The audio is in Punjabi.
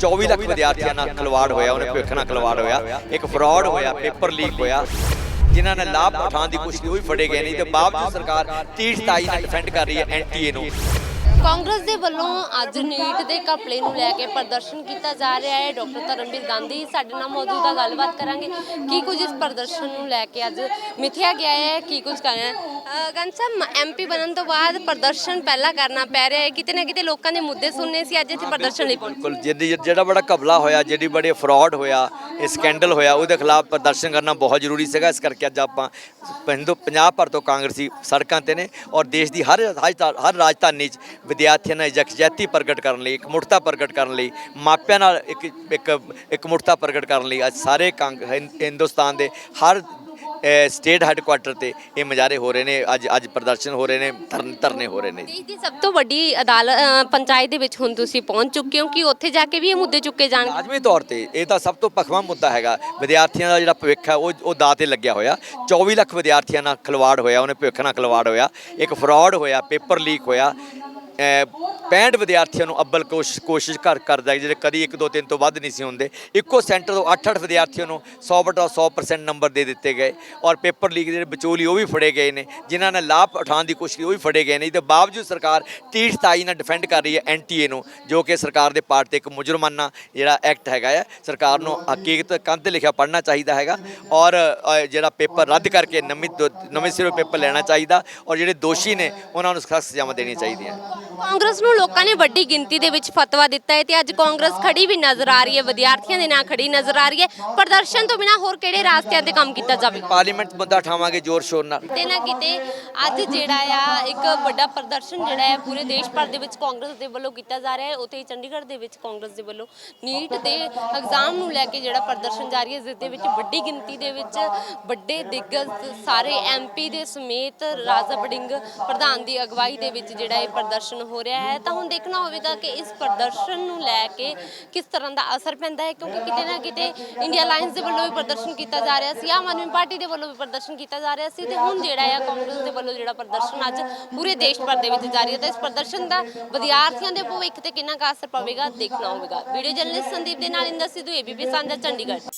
24 ਲੱਖ ਵਿਦਿਆਰਥੀਆਂ ਨਾਲ ਖਿਲਵਾੜ ਹੋਇਆ, ਉਹਨੇ ਭਵਿੱਖ ਨਾਲ ਖਿਲਵਾੜ ਹੋਇਆ। ਇੱਕ ਫਰਾਡ ਹੋਇਆ ਪੇਪਰ ਲੀਕ ਹੋਇਆ। ਜਿਨ੍ਹਾਂ ਨੇ ਲਾਭ ਉਠਾਉਣ ਦੀ ਕੋਸ਼ਿਸ਼ ਉਹ ਵੀ ਫੜੇ ਗਏ ਨਹੀਂ। ਤੇ ਬਾਵਜੂਦ ਸਰਕਾਰ 30 27 ਨਾਲ ਡਿਫੈਂਡ ਕਰ ਰਹੀ ਹੈ ਐਨਟੀਏ ਨੂੰ। ਕਾਂਗਰਸ ਦੇ ਵੱਲੋਂ ਅੱਜ ਨੀਟ ਦੇ ਘਪਲੇ ਨੂੰ ਲੈ ਕੇ ਪ੍ਰਦਰਸ਼ਨ ਕੀਤਾ ਜਾ ਰਿਹਾ ਹੈ। ਡਾਕਟਰ ਧਰਮਵੀਰ ਗਾਂਧੀ ਸਾਡੇ ਨਾਲ ਮੌਜੂਦ ਗੱਲਬਾਤ ਕਰਾਂਗੇ। ਕੀ ਕੁਝ ਇਸ ਪ੍ਰਦਰਸ਼ਨ ਨੂੰ ਲੈ ਕੇ ਅੱਜ ਮਿਥਿਆ ਗਿਆ ਹੈ? ਕੀ ਕੁਝ ਕਰਨਾ ਗੰਜ ਸਾਹਿਬ ਐਮਪੀ ਬਣਨ ਤੋਂ ਬਾਅਦ ਪ੍ਰਦਰਸ਼ਨ ਪਹਿਲਾਂ ਕਰਨਾ ਪੈ ਰਿਹਾ ਹੈ। ਕਿਤੇ ਨਾ ਕਿਤੇ ਲੋਕਾਂ ਦੇ ਮੁੱਦੇ ਸੁਣਨੇ ਸੀ ਅੱਜ ਇੱਥੇ ਪ੍ਰਦਰਸ਼ਨ ਲਈ ਬਿਲਕੁਲ ਜਿਹੜੀ ਜਿਹੜਾ ਬੜਾ ਘਪਲਾ ਹੋਇਆ ਜਿਹੜੀ ਬੜੇ ਫਰਾਡ ਹੋਇਆ ਇਹ ਸਕੈਂਡਲ ਹੋਇਆ ਉਹਦੇ ਖਿਲਾਫ ਪ੍ਰਦਰਸ਼ਨ ਕਰਨਾ ਬਹੁਤ ਜ਼ਰੂਰੀ ਸੀਗਾ। ਇਸ ਕਰਕੇ ਅੱਜ ਆਪਾਂ ਹਿੰਦੂ ਪੰਜਾਬ ਭਰ ਤੋਂ ਕਾਂਗਰਸੀ ਸੜਕਾਂ ਤੇ ਨੇ ਔਰ ਦੇਸ਼ ਦੀ ਹਰ ਹਰ ਰਾਜਧਾਨੀ 'ਚ ਵਿਦਿਆਰਥੀਆਂ ਨੇ ਜਕਜੈਤੀ ਪ੍ਰਗਟ ਕਰਨ ਲਈ ਇੱਕ ਮੁਰਤਾ ਪ੍ਰਗਟ ਕਰਨ ਲਈ ਮਾਪਿਆਂ ਨਾਲ ਇੱਕ ਇੱਕ ਇੱਕ ਮੁਰਤਾ ਪ੍ਰਗਟ ਕਰਨ ਲਈ ਅੱਜ ਸਾਰੇ ਹਿੰਦੁਸਤਾਨ ਦੇ ਹਰ ਸਟੇਟ ਹੈੱਡਕੁਆਟਰ ਤੇ ਇਹ ਮੁਜ਼ਾਹਰੇ ਹੋ ਰਹੇ ਨੇ ਅੱਜ ਅੱਜ ਪ੍ਰਦਰਸ਼ਨ ਹੋ ਰਹੇ ਨੇ ਧਰਨ- ਧਰਨੇ ਹੋ ਰਹੇ ਨੇ। ਦੇਸ਼ ਦੀ ਸਭ ਤੋਂ ਵੱਡੀ ਅਦਾਲਤ ਪੰਚਾਇਤ ਦੇ ਵਿੱਚ ਹੁਣ ਤੁਸੀਂ ਪਹੁੰਚ ਚੁੱਕੇ ਹੋ ਕਿ ਉੱਥੇ ਜਾ ਕੇ ਵੀ ਇਹ ਮੁੱਦੇ ਚੁੱਕੇ ਜਾਣਗੇ? ਲਾਜ਼ਮੀ ਤੌਰ ਤੇ ਇਹ ਤਾਂ ਸਭ ਤੋਂ ਭਖਵਾ ਮੁੱਦਾ ਹੈਗਾ ਵਿਦਿਆਰਥੀਆਂ ਦਾ ਜਿਹੜਾ ਭਵਿੱਖ ਹੈ ਉਹ ਉਹ ਦਾਅ ਤੇ ਲੱਗਿਆ ਹੋਇਆ। 24 ਲੱਖ ਵਿਦਿਆਰਥੀਆਂ ਨਾਲ ਖਿਲਵਾੜ ਹੋਇਆ ਉਹਨੇ ਭਵਿੱਖ ਨਾਲ ਖਿਲਵਾੜ ਹੋਇਆ। ਇੱਕ ਫਰਾਡ ਹੋਇਆ ਪੇਪਰ ਲੀਕ ਹੋਇਆ। 65 ਵਿਦਿਆਰਥੀਆਂ ਨੂੰ ਅੱਬਲ ਕੋਸ਼ਿਸ਼ ਕੋਸ਼ਿਸ਼ ਕਰ, ਕਰਦਾ ਜਿਹੜੇ ਕਦੀ 1 2 3 ਤੋਂ ਵੱਧ ਨਹੀਂ ਸੀ ਹੁੰਦੇ। ਇੱਕੋ ਸੈਂਟਰ ਤੋਂ 8-8 ਵਿਦਿਆਰਥੀਆਂ ਨੂੰ 100 ਬਟਾ 100% ਨੰਬਰ ਦੇ ਦਿੱਤੇ ਗਏ ਔਰ ਪੇਪਰ ਲੀਕ ਦੇ ਜਿਹੜੇ ਵਿਚੋਲੀ ਉਹ ਵੀ ਫੜੇ ਗਏ ਨੇ, ਜਿਨ੍ਹਾਂ ਨੇ ਲਾਭ ਉਠਾਉਣ ਦੀ ਕੋਸ਼ਿਸ਼ ਉਹ ਵੀ ਫੜੇ ਗਏ ਨੇ। ਤੇ ਬਾਵਜੂਦ ਸਰਕਾਰ 30 27 ਨਾਲ ਡਿਫੈਂਡ ਕਰ ਰਹੀ ਹੈ ਐਨਟੀਏ ਨੂੰ, ਜੋ ਕਿ ਸਰਕਾਰ ਦੇ ਪਾਰਟ ਤੇ ਇੱਕ ਮੁਜਰਮਾਨਾ ਜਿਹੜਾ ਐਕਟ ਹੈਗਾ ਹੈ ਸਰਕਾਰ ਨੂੰ ਹਕੀਕਤ ਕੰਧ ਤੇ ਲਿਖਿਆ ਪੜ੍ਹਨਾ ਚਾਹੀਦਾ ਹੈਗਾ ਔਰ ਜਿਹੜਾ ਪੇਪਰ ਰੱਦ ਕਰਕੇ ਨਵੀਂ ਦੋ- ਨਵੇਂ ਸਿਰੋਂ ਪੇਪਰ ਲੈਣਾ ਚਾਹੀਦਾ ਔਰ ਜਿਹੜੇ ਦੋਸ਼ੀ ਨੇ, ਉਹਨਾਂ ਨੂੰ ਸਖਤ ਸਜ਼ਾਵਾਂ ਦੇਣੀਆਂ ਚਾਹੀਦੀਆਂ। ਕਾਂਗਰਸ ਨੂੰ ਲੋਕਾਂ ਨੇ ਵੱਡੀ ਗਿਣਤੀ ਦੇ ਵਿੱਚ ਫਤਵਾ ਦਿੱਤਾ ਹੈ ਤੇ ਅੱਜ ਕਾਂਗਰਸ ਖੜੀ ਵੀ ਨਜ਼ਰ ਆ ਰਹੀ ਹੈ ਵਿਦਿਆਰਥੀਆਂ ਦੇ ਨਾਲ ਖੜੀ ਨਜ਼ਰ ਆ ਰਹੀ ਹੈ। ਪ੍ਰਦਰਸ਼ਨ ਤੋਂ ਬਿਨਾ ਹੋਰ ਕਿਹੜੇ ਰਾਸਤਿਆਂ ਤੇ ਕੰਮ ਕੀਤਾ ਜਾਵੇਗਾ? ਪਾਰਲੀਮੈਂਟ ਮੁੱਦਾ ਉਠਾਵਾਂਗੇ ਜ਼ੋਰ ਸ਼ੋਰ ਨਾਲ। ਕਿਤੇ ਨਾ ਕਿਤੇ ਅੱਜ ਜਿਹੜਾ ਆ ਇੱਕ ਵੱਡਾ ਪ੍ਰਦਰਸ਼ਨ ਜਿਹੜਾ ਹੈ ਪੂਰੇ ਦੇਸ਼ ਭਰ ਦੇ ਵਿੱਚ ਕਾਂਗਰਸ ਦੇ ਵੱਲੋਂ ਕੀਤਾ ਜਾ ਰਿਹਾ ਹੈ। ਉੱਥੇ ਹੀ ਚੰਡੀਗੜ੍ਹ ਦੇ ਵਿੱਚ ਕਾਂਗਰਸ ਦੇ ਵੱਲੋਂ ਨੀਟ ਦੇ ਐਗਜ਼ਾਮ ਨੂੰ ਲੈ ਕੇ ਜਿਹੜਾ ਪ੍ਰਦਰਸ਼ਨ ਜਾਰੀ ਹੈ ਜਿਸ ਦੇ ਵਿੱਚ ਵੱਡੀ ਗਿਣਤੀ ਦੇ ਵਿੱਚ ਵੱਡੇ ਦਿੱਗਜ ਸਾਰੇ ਐਮਪੀ ਦੇ ਸਮੇਤ ਰਾਜਾ ਬਡਿੰਗ ਪ੍ਰਧਾਨ ਦੀ ਅਗਵਾਈ ਦੇ ਵਿੱਚ ਜਿਹੜਾ ਇਹ ਪ੍ਰਦਰਸ਼ਨ ਹੋ ਰਿਹਾ ਹੈ, ਤਾਂ ਹੁਣ ਦੇਖਣਾ ਹੋਵੇਗਾ ਕਿ ਇਸ ਪ੍ਰਦਰਸ਼ਨ ਨੂੰ ਲੈ ਕੇ ਕਿਸ ਤਰ੍ਹਾਂ ਦਾ ਅਸਰ ਪੈਂਦਾ ਹੈ, ਕਿਉਂਕਿ ਕਿਤੇ ਨਾ ਕਿਤੇ ਇੰਡੀਆ ਅਲਾਈਅੰਸ ਦੇ ਵੱਲੋਂ ਵੀ ਪ੍ਰਦਰਸ਼ਨ ਕੀਤਾ ਜਾ ਰਿਹਾ ਸੀ, ਆਮ ਆਦਮੀ ਪਾਰਟੀ ਦੇ ਵੱਲੋਂ ਵੀ ਪ੍ਰਦਰਸ਼ਨ ਕੀਤਾ ਜਾ ਰਿਹਾ ਸੀ ਤੇ ਹੁਣ ਜਿਹੜਾ ਆ ਕਾਂਗਰਸ ਦੇ ਵੱਲੋਂ ਜਿਹੜਾ ਪ੍ਰਦਰਸ਼ਨ ਅੱਜ ਪੂਰੇ ਦੇਸ਼ ਭਰ ਦੇ ਵਿੱਚ ਜਾਰੀ ਹੈ, ਤਾਂ ਇਸ ਪ੍ਰਦਰਸ਼ਨ ਦਾ ਵਿਦਿਆਰਥੀਆਂ ਦੇ ਭਵਿੱਖ ਤੇ ਕਿੰਨਾ ਕੁ ਅਸਰ ਪਵੇਗਾ, ਦੇਖਣਾ ਹੋਵੇਗਾ। ਵੀਡੀਓ ਜਰਨਲਿਸਟ ਸੰਦੀਪ ਦੇ ਨਾਲ ਇੰਦਰ ਸਿੱਧੂ ਏਬੀਪੀ ਸਾਂਝਾ ਚੰਡੀਗੜ੍ਹ।